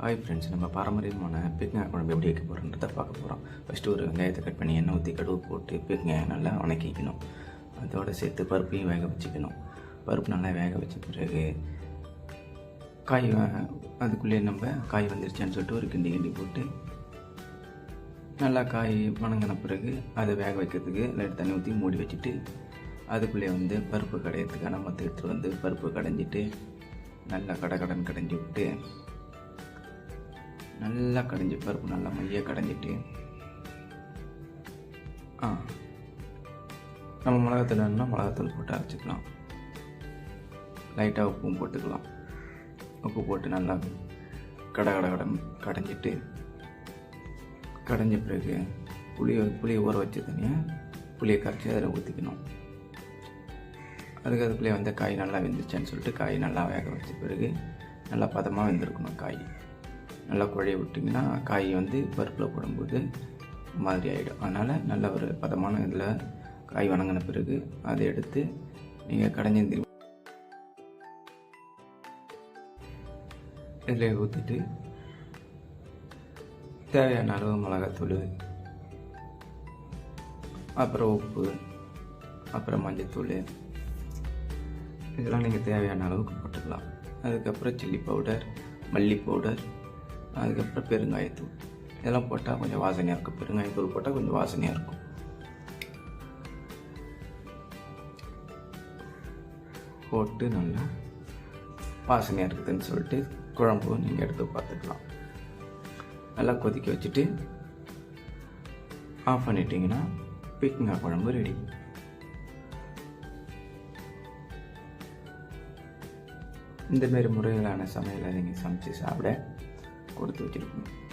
Hi friends நம்ம பாரம்பரியமான பீக்கங்காய் குழம்பு எப்படி வைக்க போகிறோன்றதை பார்க்க போகிறோம் ஃபஸ்ட்டு ஒரு வெங்காயத்தை கட் பண்ணி எண்ணெய் ஊற்றி கடுகு போட்டு பீக்கங்காயை நல்லா வணக்கிக்கணும் அதோடு சேர்த்து பருப்பையும் வேக வச்சுக்கணும். பருப்பு நல்லா வேக வச்ச பிறகு காய் வ- அதுக்குள்ளேயே நம்ம காய் வந்துருச்சான்னு சொல்லிட்டு ஒரு கிண்டி கிண்டி போட்டு நல்லா காய் வணங்கின பிறகு அதை வேக வைக்கிறதுக்கு லைட் தண்ணி ஊற்றி மூடி வச்சுட்டு அதுக்குள்ளே வந்து பருப்பு கடையிறதுக்கான மற்ற எடுத்துகிட்டு வந்து பருப்பு கடைஞ்சிட்டு நல்லா கடை கடன் கடைஞ்சி விட்டு நல்லா கடைஞ்சி பருப்பு நல்லா மைய கடைஞ்சிட்டு. ஆ. நம்ம மிளகாத்தூள் வேணும்னா மிளகாத்தூள் போட்டு அரைச்சிக்கலாம். லைட்டாக உப்பும் போட்டுக்கலாம். உப்பு போட்டு நல்லா கடை கடை கடன் கடைஞ்சிட்டு கடைஞ்ச பிறகு புளியை புளியை ஊற வச்சு தனியாக புளியை கரைச்சி அதில் ஊற்றிக்கணும் அதுக்கு அதுக்குள்ளே வந்து காய் நல்லா வெந்துச்சேன்னு சொல்லிட்டு காய் நல்லா வேக வச்ச பிறகு நல்லா பதமாக வெந்திருக்கணும் காய். நல்லா குழைய விட்டிங்கன்னா காய் வந்து பருப்பில் போடும்போது மாதிரி ஆகிடும் அதனால் நல்ல ஒரு பதமான இதில் காய் வணங்கின பிறகு அதை எடுத்து நீங்கள் கடைஞ்சி இதில் ஊற்றிட்டு தேவையான அளவு மிளகாத்தூள் அப்புறம் உப்பு அப்புறம் மஞ்சத்தூள். இதெல்லாம் நீங்கள் தேவையான அளவுக்கு போட்டுக்கலாம். அதுக்கப்புறம் சில்லி பவுடர் மல்லி பவுடர் அதுக்கப்புறம் பெருங்காயத்தூள். இதெல்லாம் போட்டால் கொஞ்சம் வாசனையாக இருக்கும். பெருங்காயத்தூள் போட்டால் கொஞ்சம் வாசனையாக இருக்கும். போட்டு நல்லா வாசனையாக இருக்குதுன்னு சொல்லிட்டு குழம்பு நீங்கள் எடுத்து பார்த்துக்கலாம். நல்லா கொதிக்க வச்சுட்டு ஆஃப் பண்ணிட்டீங்கன்னா பீக்கங்காய் குழம்பு ரெடி. இந்தமாரி முறையிலான சமையலை நீங்கள் சமைச்சு சாப்பிட കൊടുത്തു വെച്ചിരിക്കുന്നു.